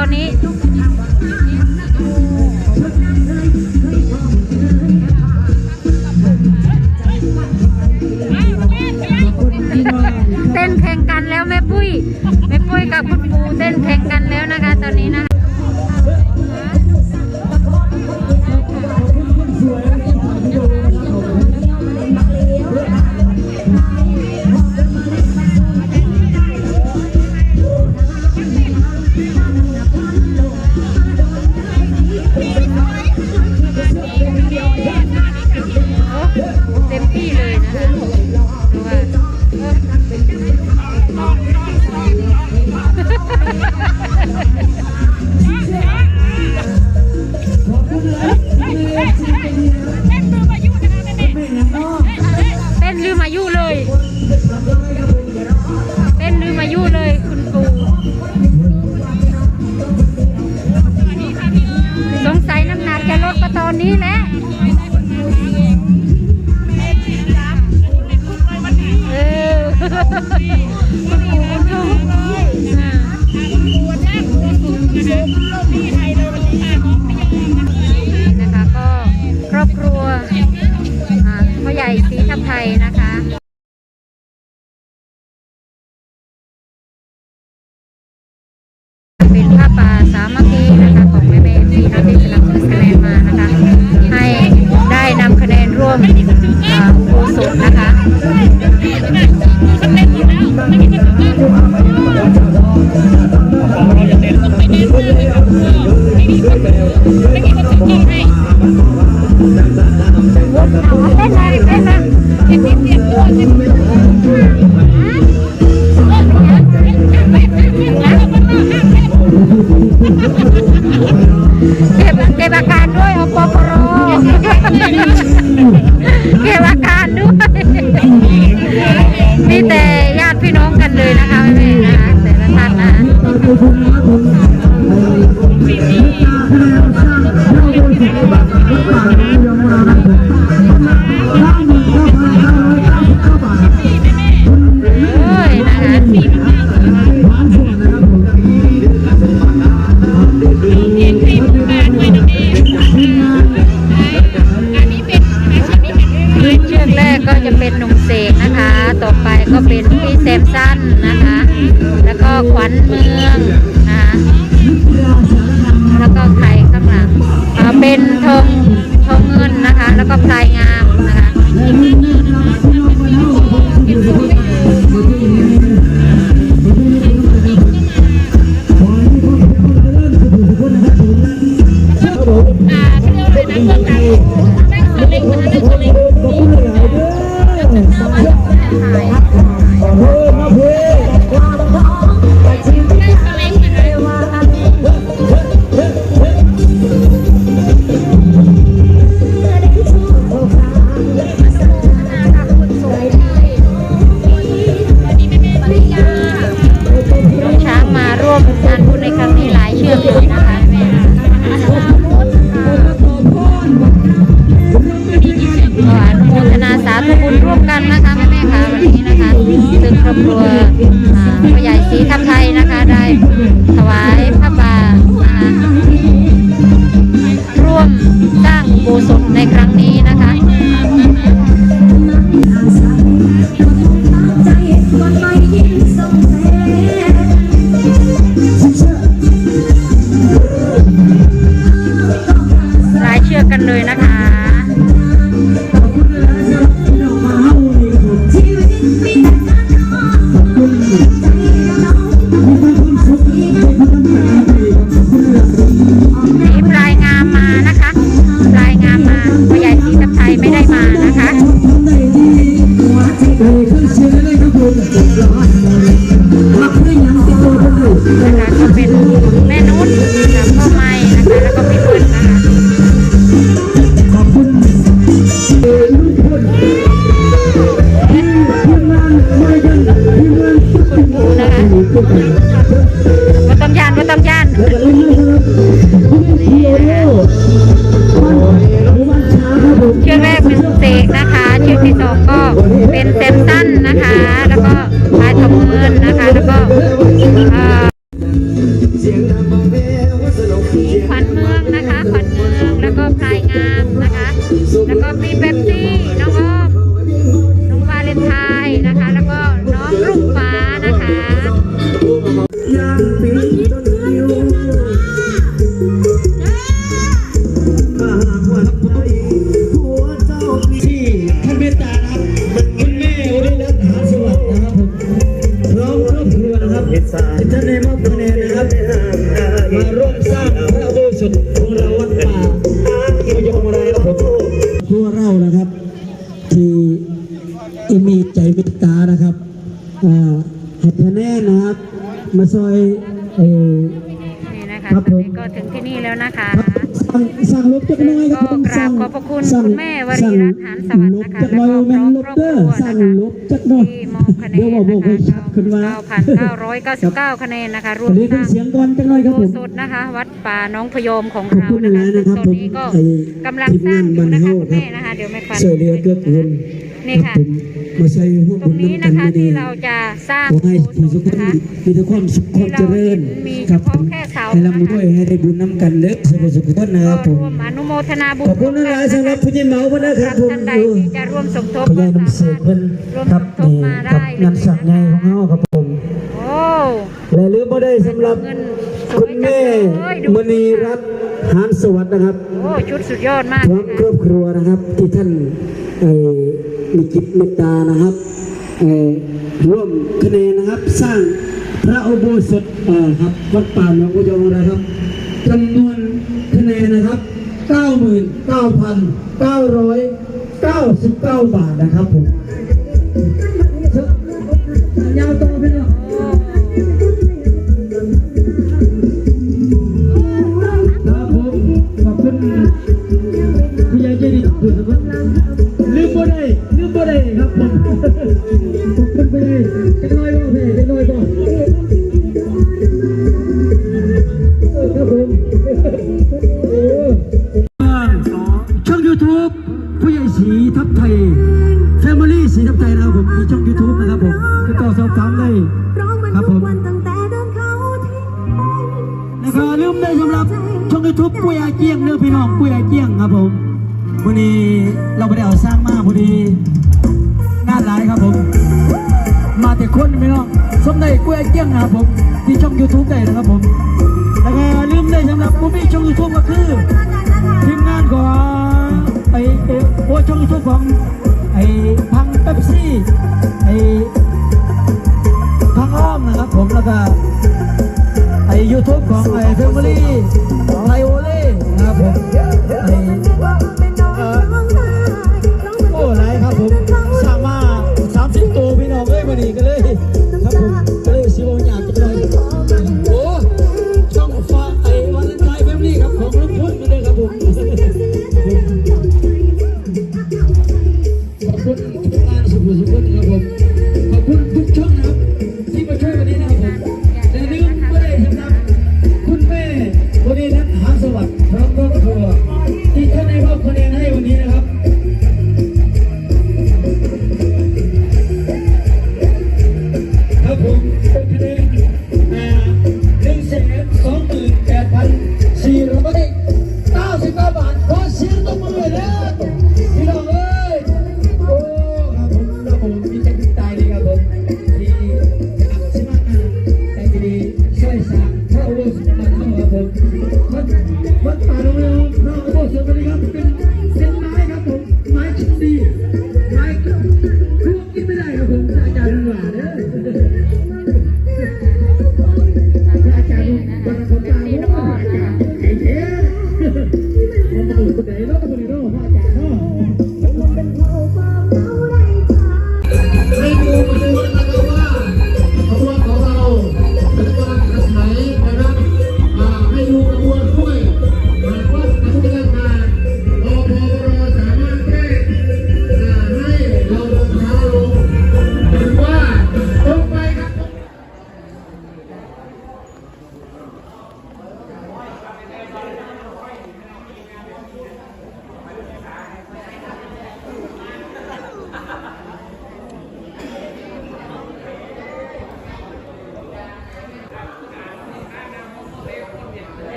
อนนี้เต้นแข่งกันแล้วแม่ปุ้ยแม่ปุ้ยกับคุณปูเต้นแข่งกันแล้วนะคะ ตอนนี้นะคะ เต็มที่เลยนะคะดูว่า เราจะเต้นต้งไปเนเรายงาน แล้วก็มีเป๊ปซี่น้องอ้อมน้องวาเลนไทน์นะคะ แล้วก็ ให้คะแนนนะครับ มาซอยเออนี่นะคะครับตอนผมนี้ก็ถึงที่นี่แล้วนะคะครับสั่งสั่งลบจักหน้อยครับผมก็กราสั่บงขอบพระคุณสั่งคุณแม่วรีรัตน์หานสวัสดิ์นะคะสั่งลบจักหน้อยแล้วก็แม่นลบเด้อครอบครัวนะคะสั่งลบจักหน้อยที่มอบคะแนเดี๋ยวนบอกบอกให้ชัดขึ้นว่า9,999คะแนนนะคะรวมเรียกทั้งเสียงก่อนจักหน้อยครับโบผมสถนะคะ วัดป่าน้องพยอมของขอบเราคุณนะหคะลายซึ่นะงครับตอนผมนี้ก็ไอ้กำลังทีมสร้างงานอยู่บ้านนะคะเฮาคุณคแม่รับนะคะเดี๋ยวไม่ฟันช่วยเหลือเกื้อกูล นี่ค่ะรับผมมาใส่หัวตรบุงญนี้น้ำกันะนคะดีที่ๆเราจะสร้างขอให้โบผู้สสุถ์ขนะคะมีแต่ความสุขความเจริญมีครับเฉผพาะมแค่เสาให้ร่ำรวยให้ได้บุญน้ำกันเด้อสุขสุขทุกคนนะคก็รับผม ร่วมอนุโมทนาบุญขอบคุณหลายๆสำหรับผู้ที่เหมาวันนะครับผมท่านใดที่จะร่วมสมทบพญายน้ำเสกเพิ่นร่วมครับสมทบนี่มาครับได้งานสักไงของเฮาครับผมโอ้ และลืมบ่ได้สำหรับเงินสคุวยณจังแม่เลยดูมณีรัตน์หานสวัสดิ์นะครับ โอ้ ชุดสุดยอดมากพร้อมนะครคะอบครัวนะครับที่ท่านเอ่อ มีจิตเมตตานะครับร่วมคะแนนนะครับ สร้างพระอุโบสถครับวัดป่าหนองกุยองนะครับจำนวนคะแนนนะครับ99,999 บาทนะครับผม ผู้ใหญ่ใจดีทุกคนนะครับลืมบ่ได้ลืมบ่ได้ครับผมขอบคุณผู้ใหญ่จักหน้อยบ่พี่จักหน้อยบ่เออครับผมเออช่อง YouTube ผู้ใหญ่สีทับไทย Family สีทับไทยนะครับผมมีช่อง YouTube นะครับผมติดต่อสอบถามได้ครับผมแต่เดินเข้าที่นะครับลืมได้สำหรับช่องยูทูบปุ้ยอาเจียงเนื้อพี่น้องปุ้ยอาเจียงครับผม วันนี้เราไม่ได้เอาสร้างมาพอดีงานหลายครับผม มาแต่คนพี่น้องสมได้ปุ้ยเจี้ยงนะครับผม ที่ช่องยูทูบได้นะครับผม แล้วก็ลืมได้สำหรับผู้มีช่องยูทูบก็คือ ทีมงานของไอ้ไอ้โอ้ช่องยูทูบของไอ้พังเป๊ปซี่ไอ้พังอ้อมนะครับผมแล้วก็ไอยูทูบของไอเฟมิลี่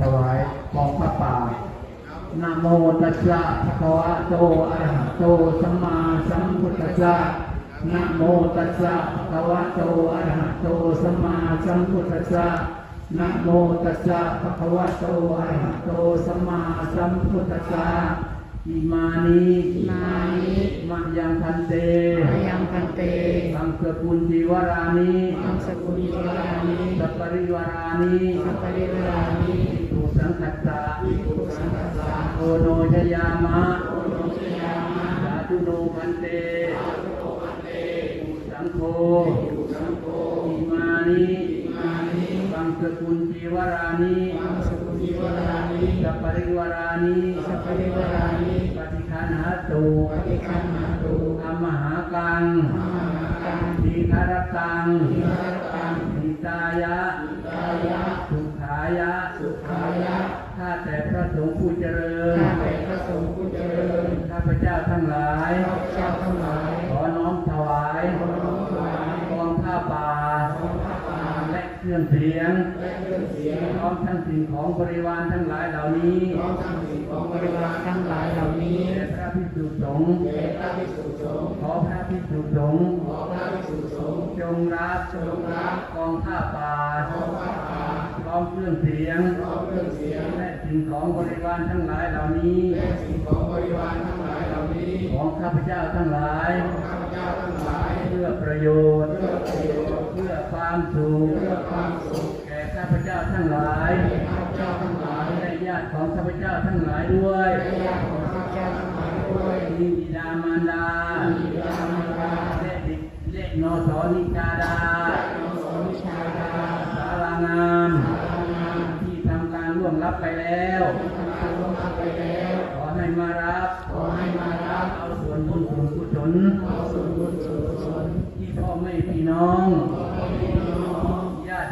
ถวายของพระป่านะโมตัสสะภะคะวะโตอะระหะโตสัมมาสัมพุทธัสสะนะโมตัสสะภะคะวะโตอะระหะโตสัมมาสัมพุทธัสสะนะโมตัสสะภะคะวะโตอะระหะโตสัมมาสัมพุทธัสสะอิมานิมานิมัยังพันเตมายังพันเตสังสกุลจีวรานิอังสกุลเทวานิสัปปริวารานิสัพพะริวรานิ ชยามะโอโนชยามะสาธุโนพันเตสังโฆอิมานิมานิสังสกุลจีวรานิอังสกุลเทวานิสัปปริวารานิสัพพะริวรานิปฏิคันหาตุปฏิคันหาตุอมหากังมหากังทีคารตังวิหารตังหิตายะกายะสุขายะ สุขายะ ข้าแต่พระสงฆ์ผู้เจริญ ข้าแต่พระสงฆ์ผู้เจริญ ข้า พเจ้าทั้งหลายข้าพเจ้าทั้งหลาย รื่องเสียงและเครื่องเสียงพร้อมทั้งสิ่งของบริวารทั้งหลายเหล่านี้พร้อมทั้งสิ่งของบริวารทั้งหลายเหล่านี้แด่พระภิกษุสงฆ์แด่พระภิกษุสงฆ์ขอพระภิกษุสงฆ์ขอพระภิกษุสงฆ์จงรับจงรับกองผ้าป่าของพระป่าพร้อมเครื่องเสียงพร้อมเครื่องเสียงและสิ่งของบริวารทั้งหลายเหล่านี้และสิ่งของบริวารทั้งหลายเหล่านี้ ของข้าพเจ้าทั้งหลาย ความสุขเพื่อความสุขแก่ข้าพเจ้าทั้งหลายแก่ข้าพเจ้าทั้งหลายและญาติของข้าพเจ้าทั้งหลายด้วยและญาติของข้าพเจ้าทั้งหลายด้วยมีบิดามารดาบิดามารดาและเด็กและนอสอนิกาดาน้องสอนวิชาดาสารางามที่ทำการร่วงรับไปแล้วทำการร่วมกันไปแล้ว ขอให้มารับขอให้มารับเอาส่วนบุญส่วนกุศลเอาส่วนบุญส่วนกุศลที่พ่อแม่พี่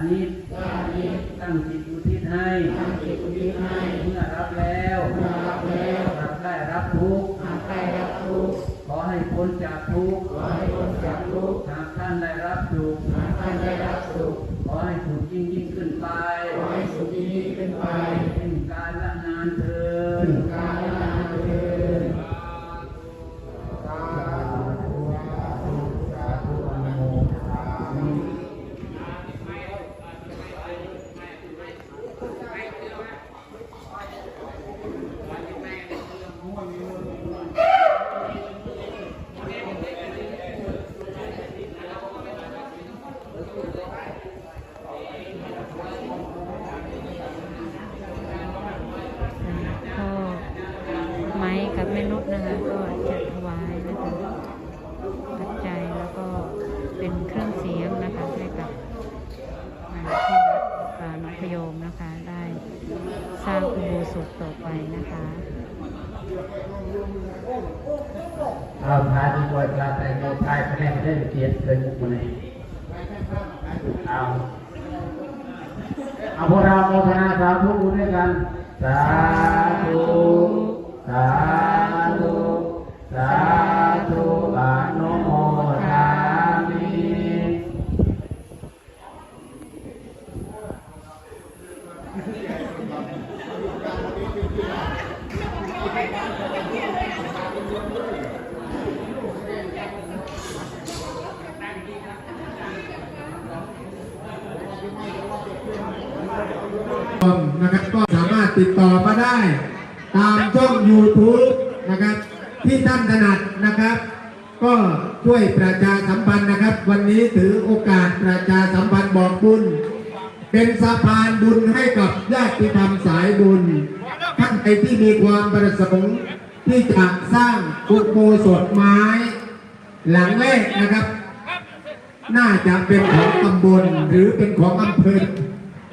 น้องญาติมิตรญาติมิตรตั้งจิตอุทิศให้ตั้งจิตอุทิศให้ เมื่อรับแล้วเมื่อรับแล้วหากได้รับทุกข์หากได้รับทุกข์ขอให้พ้นจากทุกข์ ขอให้พ้นจากทุกข์ หากท่านได้รับสุข หากท่านได้รับสุข ขอให้สุขยิ่งยิ่งขึ้นไป ขอให้สุขยิ่งขึ้นไป เป็นการละนานเทิน การละนานเถิด ก็ไม้กับแม่นุชนะคะ ก็จะถวายนะคะปัจจัยแล้วก็เป็นเครื่องเสียงนะคะให้กับอ่าที่วัดป่าหนองพยอมนะคะ ได้สร้างอุโบสถต่อไปนะคะ เอาพาดีกว่าพาแต่โมพายคะแนนได้เกียรติเลยมุกเลยเอาเอาพวกเราโมทนาสาธุด้วยกัน สาธุ สาธุ สาธุอนุโม นะครับก็สามารถติดต่อมาได้ ตามช่อง YouTube นะครับ ที่ท่านถนัดนะครับ ก็ช่วยประชาสัมพันธ์นะครับ วันนี้ถือโอกาสประชาสัมพันธ์บอกบุญ เป็นสะพานบุญให้กับญาติธรรมสายบุญ ท่านใดที่มีความประสงค์ที่จะสร้างอุโบสถไม้ หลังแรกนะครับ น่าจะเป็นของตำบลหรือเป็นของอำเภอ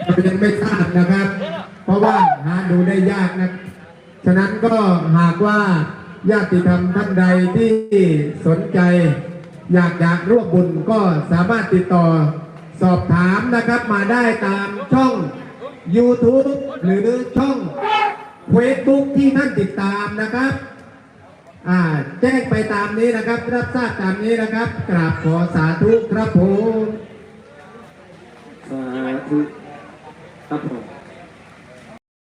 เรายังไม่ทราบนะครับ เพราะว่าหาดูได้ยากนะฉะนั้นก็หากว่าญาติธรรมท่านใดที่สนใจ อยากอยากร่วมบุญก็สามารถติดต่อสอบถามนะครับมาได้ตามช่อง YouTube หรือช่อง Facebook ที่ท่านติดตามนะครับอ่าแจ้งไปตามนี้นะครับ รับทราบตามนี้นะครับ กราบขอสาธุครับผมสาธุ ครับผม